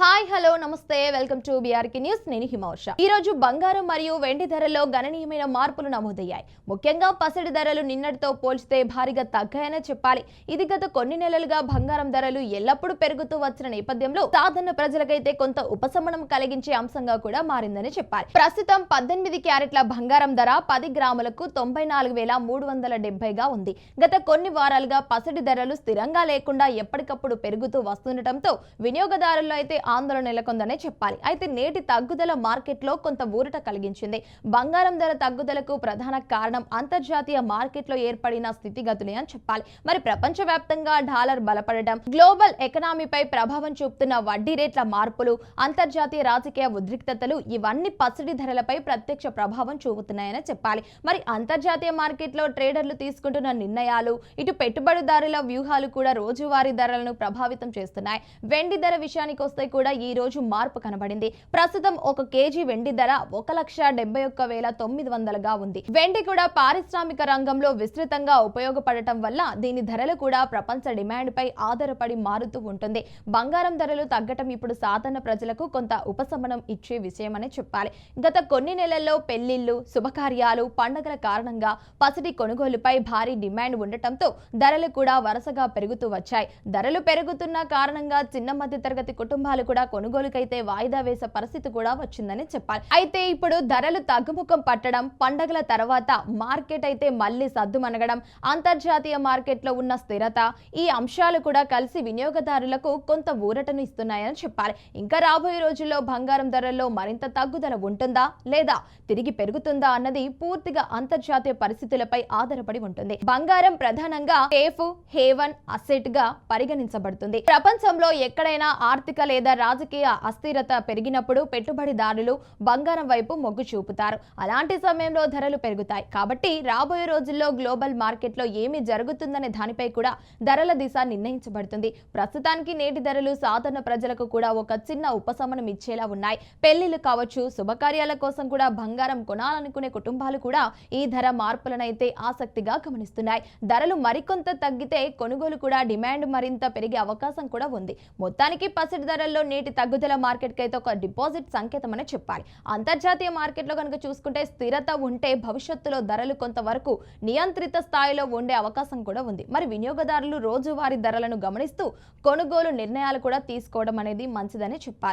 Hi hello నమస్తే. Welcome to బీఆర్కి news నేను హిమౌష ఈ రోజు బంగారం మరియు వెండి ధరల్లో గణనీయమైన మార్పులు నమోదయ్యాయి. ముఖ్యంగా పసిడి ధరలు నిన్నటితో పోల్చితే భారీగా తగ్గాయనే చెప్పాలి. ఇది గత కొన్ని నెలలుగా బంగారం ధరలు ఎల్లప్పుడూ పెరుగుతూ వచ్చిన నేపథ్యంలో సాధారణ ప్రజలకైతే కొంత ఉపశమనం కలిగించే అంశంగా కూడా మారిందని చెప్పాలి. ప్రస్తుతం పద్దెనిమిది క్యారెట్ల బంగారం ధర పది గ్రాములకు తొంభై నాలుగు వేల మూడు వందల డెబ్బైగా ఉంది. గత కొన్ని వారాలుగా పసిడి ధరలు స్థిరంగా లేకుండా ఎప్పటికప్పుడు పెరుగుతూ వస్తుండటంతో వినియోగదారుల్లో అయితే ఆందోళన నెలకొందనే చెప్పాలి. అయితే నేటి తగ్గుదల మార్కెట్లో కొంత ఊరట కలిగించింది. బంగారం ధర తగ్గుదలకు ప్రధాన కారణం అంతర్జాతీయ మార్కెట్లో ఏర్పడిన స్థితిగతులే అని చెప్పాలి. మరి ప్రపంచవ్యాప్తంగా డాలర్ బలపడడం గ్లోబల్ ఎకనామీపై ప్రభావం చూపుతున్న వడ్డీ రేట్ల మార్పులు అంతర్జాతీయ రాజకీయ ఉద్రిక్తతలు ఇవన్నీ పసిడి ధరలపై ప్రత్యక్ష ప్రభావం చూపుతున్నాయని చెప్పాలి. మరి అంతర్జాతీయ మార్కెట్లో ట్రేడర్లు తీసుకుంటున్న నిర్ణయాలు ఇటు పెట్టుబడిదారుల వ్యూహాలు కూడా రోజువారీ ధరలను ప్రభావితం చేస్తున్నాయి. వెండి ధర విషయానికి వస్తే కూడా ఈ రోజు మార్పు కనబడింది. ప్రస్తుతం ఒక కేజీ వెండి ధర ఒక లక్ష డెబ్బై ఒక్క వేల తొమ్మిది వందలుగా ఉంది. వెండి కూడా పారిశ్రామిక రంగంలో విస్తృతంగా ఉపయోగపడటం వల్ల దీని ధరలు కూడా ప్రపంచ డిమాండ్ పై ఆధారపడి మారుతూ ఉంటుంది. బంగారం ధరలు తగ్గటం ఇప్పుడు సాధారణ ప్రజలకు కొంత ఉపశమనం ఇచ్చే విషయమని చెప్పాలి. గత కొన్ని నెలల్లో పెళ్ళిళ్ళు శుభకార్యాలు పండుగల కారణంగా పసిడి కొనుగోలుపై భారీ డిమాండ్ ఉండటంతో ధరలు కూడా వరుసగా పెరుగుతూ వచ్చాయి. ధరలు పెరుగుతున్న కారణంగా చిన్న మధ్య తరగతి కుటుంబాలు కూడా కొనుగోలుకైతే వాయిదా వేసే పరిస్థితి కూడా వచ్చిందని చెప్పాలి. అయితే ఇప్పుడు ధరలు తగ్గుముఖం పట్టడం పండగల తర్వాత మార్కెట్ అయితే మళ్ళీ సద్దుమనగడం అంతర్జాతీయ మార్కెట్లో ఉన్న స్థిరత ఈ అంశాలు కూడా కలిసి వినియోగదారులకు కొంత ఊరటను ఇస్తున్నాయని చెప్పాలి. ఇంకా రాబోయే రోజుల్లో బంగారం ధరల్లో మరింత తగ్గుదల ఉంటుందా లేదా తిరిగి పెరుగుతుందా అన్నది పూర్తిగా అంతర్జాతీయ పరిస్థితులపై ఆధారపడి ఉంటుంది. బంగారం ప్రధానంగా సేఫ్ హేవన్ అసెట్గా పరిగణించబడుతుంది. ప్రపంచంలో ఎక్కడైనా ఆర్థిక లేదా రాజకీయ అస్థిరత పెరిగినప్పుడు పెట్టుబడిదారులు బంగారం వైపు మొగ్గు చూపుతారు. అలాంటి సమయంలో ధరలు పెరుగుతాయి. కాబట్టి రాబోయే రోజుల్లో గ్లోబల్ మార్కెట్లో ఏమి జరుగుతుందనే దానిపై కూడా ధరల దిశ నిర్ణయించబడుతుంది. ప్రస్తుతానికి నేటి ధరలు సాధారణ ప్రజలకు కూడా ఒక చిన్న ఉపశమనం ఇచ్చేలా ఉన్నాయి. పెళ్ళిళ్ళు కావచ్చు శుభకార్యాల కోసం కూడా బంగారం కొనాలనుకునే కుటుంబాలు కూడా ఈ ధర మార్పులనైతే ఆసక్తిగా గమనిస్తున్నాయి. ధరలు మరికొంత తగ్గితే కొనుగోలు కూడా డిమాండ్ మరింత పెరిగే అవకాశం కూడా ఉంది. మొత్తానికి పసిడి ధరల్లో నీటి తగ్గుదల మార్కెట్ అయితే ఒక డిపాజిట్ సంకేతం అని చెప్పాలి. అంతర్జాతీయ మార్కెట్లో కనుక చూసుకుంటే స్థిరత ఉంటే భవిష్యత్తులో ధరలు కొంతవరకు నియంత్రిత స్థాయిలో ఉండే అవకాశం కూడా ఉంది. మరి వినియోగదారులు రోజువారీ ధరలను గమనిస్తూ కొనుగోలు నిర్ణయాలు కూడా తీసుకోవడం అనేది మంచిదని చెప్పాలి.